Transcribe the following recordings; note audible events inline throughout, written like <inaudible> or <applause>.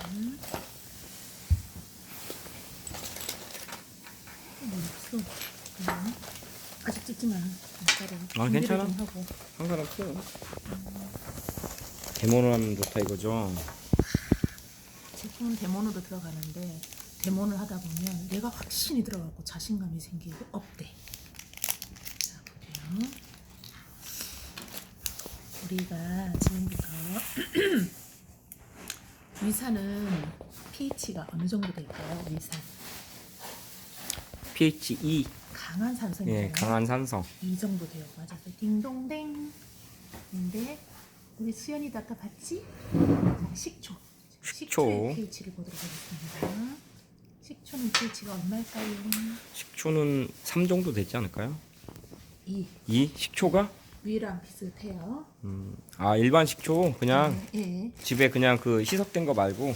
음. 뭐 없어. 음. 아직 찍지 마. 아, 준비를 괜찮아. 좀 하고. 상관없어. 데모로 하면 좋다 이거죠. 제품은 데모으로 들어가는데 데모를 하다 보면 내가 확신이 들어가고 자신감이 생기고 업돼. 자 보세요. 우리가 지금부터 <clears throat> 위산은 pH가 어느 정도 될까요? 위산 pH 2. 강한 산성이잖아요. 예, 강한 산성. 이 정도 돼요. 맞아서 딩동댕. 근데 우리 수연이도 아까 봤지? 자, 식초. 식초. 식초의 pH를 보도록 하겠습니다. 식초는 pH가 얼마일까요? 식초는 3 정도 되지 않을까요? 2. 2 식초가? 위랑 비슷해요. 음, 아 일반 식초 그냥 예. 집에 그냥 그 희석된 거 말고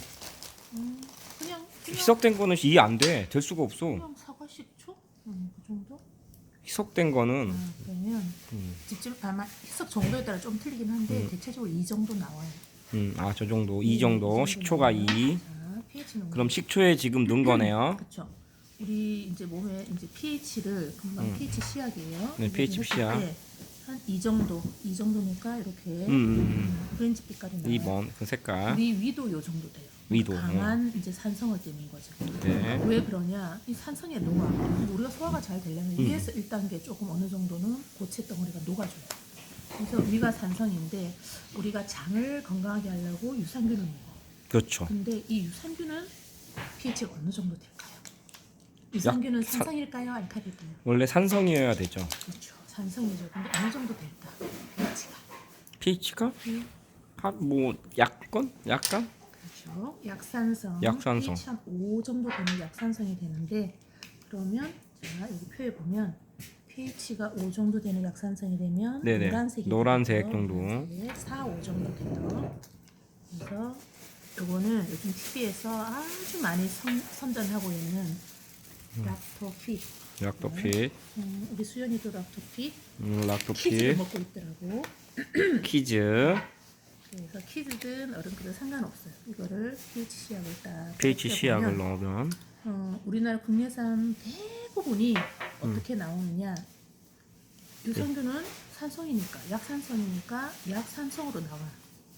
음, 그냥 그냥, 희석된 거는 이해 안 돼. 될 수가 없어. 그냥 사과 식초? 음, 그 정도? 희석된 거는 아, 그러면 음, 직접 아마 해석 정도에 따라 좀 틀리긴 한데 음. 대체적으로 이 정도 나와요. 음, 아 저 정도 네, 2 정도 이 식초가 나와요. 2. 자, pH는 그럼 식초에 지금 넣은 거네요. 그렇죠. 우리 이제 몸에 이제 pH를 금방 음. pH 시약이에요. 네, pH 시약. 한 이 정도, 이 정도니까 이렇게 음, 음, 오렌지 빛깔이 나요. 2번 그 색깔. 우리 위도 요 정도 돼요. 위도, 강한 이제 산성을 띠는 거죠. 네. 왜 그러냐? 이 산성의 녹아. 우리가 소화가 잘 되려면 음. 위에서 1단계 조금 어느 정도는 고체 덩어리가 녹아줘요. 그래서 위가 산성인데 우리가 장을 건강하게 하려고 유산균을 먹어. 그렇죠. 근데 이 유산균은 pH가 어느 정도 될까요? 유산균은 사- 산성일까요? 알칼리일까요? 원래 산성이어야 되죠. 그렇죠. 산성이죠. 근데 어느 정도 될까? pH가. pH가 음. 한뭐 약간 약간 그렇죠. 약산성. 약산성. pH 한5 정도 되는 약산성이 되는데 그러면 자 여기 표에 보면 pH가 5 정도 되는 약산성이 되면 네네. 노란색이 노란색 되고요. 정도. 노란색 4, 5 정도 돼요. 그래서 요거는 요즘 TV에서 아주 많이 선, 선전하고 있는 락토핏. 락토핏, 음, 우리 수연이도 락토핏 음, 키즈를 락토핏, 먹고 있더라고. <clears throat> 키즈, 그래서 키즈든 어른들은 상관없어요. 이거를 pH 시약을 딱 pH 시약을 넣으면 어, 우리나라 국내산 대부분이 어떻게 음. 나오느냐? 유산균은 산성이니까 약산성이니까 약산성으로 나와.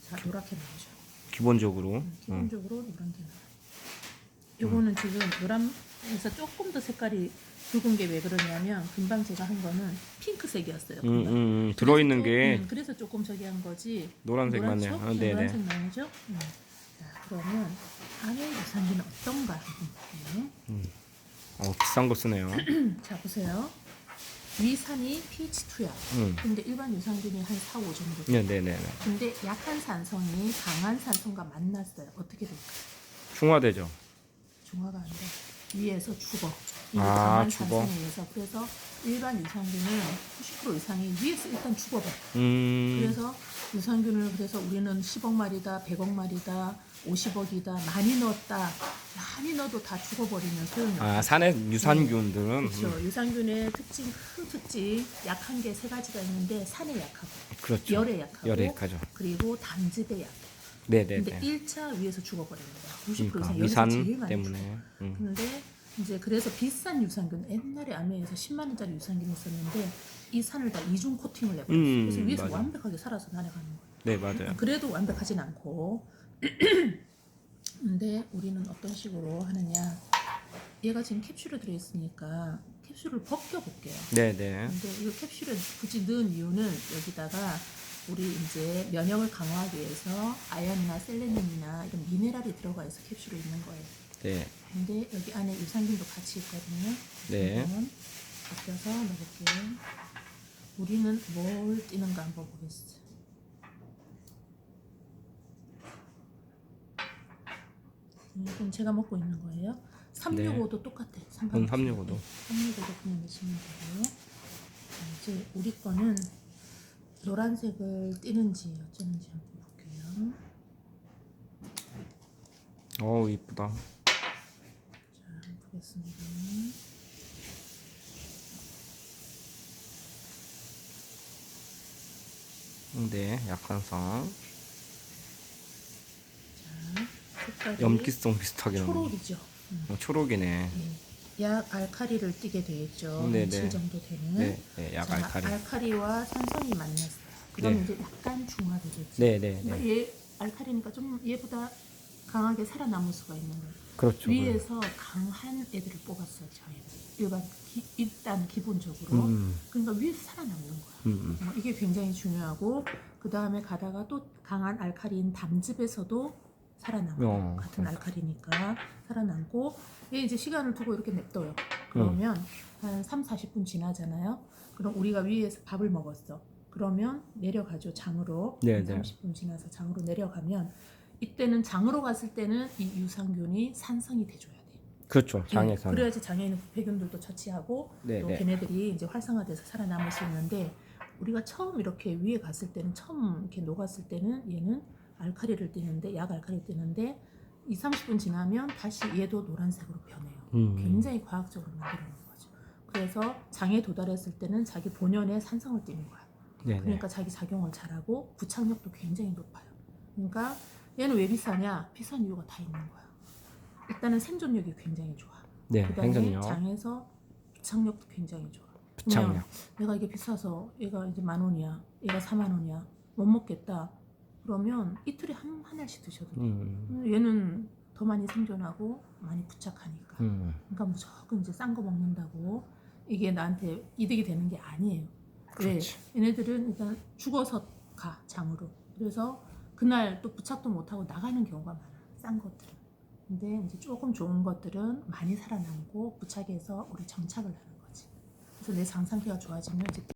자 노랗게 나오죠. 기본적으로 음, 음, 기본적으로 노란 게 나와. 요거는 지금 노란 에서 조금 더 색깔이 붉은 게 왜 그러냐면 금방 제가 한 거는 핑크색이었어요. 음, 금방. 음, 음, 들어있는 그래서 게 조- 음, 그래서 조금 저기 한 거지. 노란색 맞네요. 노란색? 아, 네 네. 노란색 나오죠? 음. 자 그러면 안에 유산균은 어떤가 한번 볼게요. 어, 비싼 거 쓰네요. <clears throat> 자 보세요. 위산이 pH2야. 음, 근데 일반 유산균이 한 4, 5 정도. 돼. 네, 네, 네, 네. 근데 약한 산성이 강한 산성과 만났어요. 어떻게 될까? 중화되죠. 중화가 안 돼. 위에서 죽어. 이 아, 강한 죽어. 산성에 의해서. 그래서 일반 유산균은 90% 이상이 위에서 일단 죽어버려. 음, 그래서 유산균을 그래서 우리는 10억 마리다, 100억 마리다, 50억이다 많이 넣었다. 많이 넣어도 다 죽어버리면 소용이 없어. 아 산의 유산균들은 그렇죠. 음, 유산균의 특징, 큰 특징, 약한 게 세 가지가 있는데 산에 약하고, 그렇죠. 열에 약하고, 열에 약하죠. 그리고 담즙에 약해. 네, 네, 근데 네. 1차 위에서 죽어버리는 거야. 90% 그러니까 이상 여기서 제일 위산 많이 때문에. 음. 근데 이제 그래서 비싼 유산균 옛날에 아메에서 10만 원짜리 유산균이 있었는데 이 산을 다 이중 코팅을 해버렸어. 음, 그래서 위에서 맞아. 완벽하게 살아서 날아가는 거야. 네, 맞아요. 그래도 완벽하진 않고. <clears throat> 근데 우리는 어떤 식으로 하느냐? 얘가 지금 캡슐에 들어있으니까 캡슐을 벗겨볼게요. 네, 네. 근데 이거 캡슐에 굳이 넣은 이유는 여기다가 우리 이제 면역을 강화하기 위해서 아연이나 셀레늄이나 이런 미네랄이 들어가 있어 캡슐에 있는 거예요. 네. 근데 여기 안에 유산균도 같이 있거든요. 네. 한번 벗겨서 넣어볼게요. 우리는 뭘 띄는가 한번 보겠어요. 음, 이건 제가 먹고 있는 거예요. 365도 똑같아. 음, 365 도. 365도 그냥 넣으시면 되고요. 자, 이제 우리 거는 노란색을 띄는지 어쩌는지 한번 볼게요. 어우 이쁘다. 자, 보겠습니다. 네, 약산성. 자, 색깔이 염기성 비슷하게 나오네. 초록이죠. 음. 어, 초록이네. 예. 약 알카리를 띠게 되겠죠. 네, 며칠 네. 정도 되는. 네, 네, 약 자, 알카리. 알카리와 산성이 만났어요. 그러면 네. 이제 약간 중화되겠죠. 네, 네, 네. 얘 알카리니까 좀 얘보다 강하게 살아남을 수가 있는 거예요. 그렇죠. 위에서 강한 애들을 뽑았어요. 저희는 일반 기, 일단 기본적으로. 음, 그러니까 위에서 살아남는 거야. 음, 음. 어, 이게 굉장히 중요하고 그 다음에 가다가 또 강한 알카리인 담즙에서도 살아남고 어, 같은 알카리니까 살아남고 얘 이제 시간을 두고 이렇게 냅둬요. 그러면 한 3, 40분 지나잖아요. 그럼 우리가 위에서 밥을 먹었어. 그러면 내려가죠 장으로. 네, 한 네. 30분 지나서 장으로 내려가면 이때는 장으로 갔을 때는 이 유산균이 산성이 돼줘야 돼. 그렇죠. 장에서. 네, 그래야지 장에 있는 부패균들도 처치하고 네, 또 네. 걔네들이 이제 활성화돼서 살아남을 수 있는데 우리가 처음 이렇게 위에 갔을 때는 처음 이렇게 녹았을 때는 얘는 알카리를 띠는데 약 알카리를 띠는데 2, 30분 지나면 다시 얘도 노란색으로 변해요. 음. 굉장히 과학적으로 만들어낸 거죠. 그래서 장에 도달했을 때는 자기 본연의 산성을 띠는 거야. 네, 네. 그러니까 자기 작용을 잘하고 부착력도 굉장히 높아요. 그러니까 얘는 왜 비싸냐? 비싼 이유가 다 있는 거야. 일단은 생존력이 굉장히 좋아. 네, 그다음에 생선요. 장에서 부착력도 굉장히 좋아. 부착력. 내가 이게 비싸서 얘가 이제 만 원이야, 얘가 4만 원이야, 못 먹겠다. 그러면 이틀에 한, 한 알씩 드셔도 돼. 음, 얘는 더 많이 생존하고 많이 부착하니까. 음. 그러니까 무조건 이제 싼 거 먹는다고 이게 나한테 이득이 되는 게 아니에요. 왜? 그렇지. 얘네들은 일단 죽어서 가 장으로. 그래서 그날 또 부착도 못하고 나가는 경우가 많아. 싼 것들은. 근데 이제 조금 좋은 것들은 많이 살아남고 부착해서 우리 정착을 하는 거지. 그래서 내 장 상태가 좋아지면 이제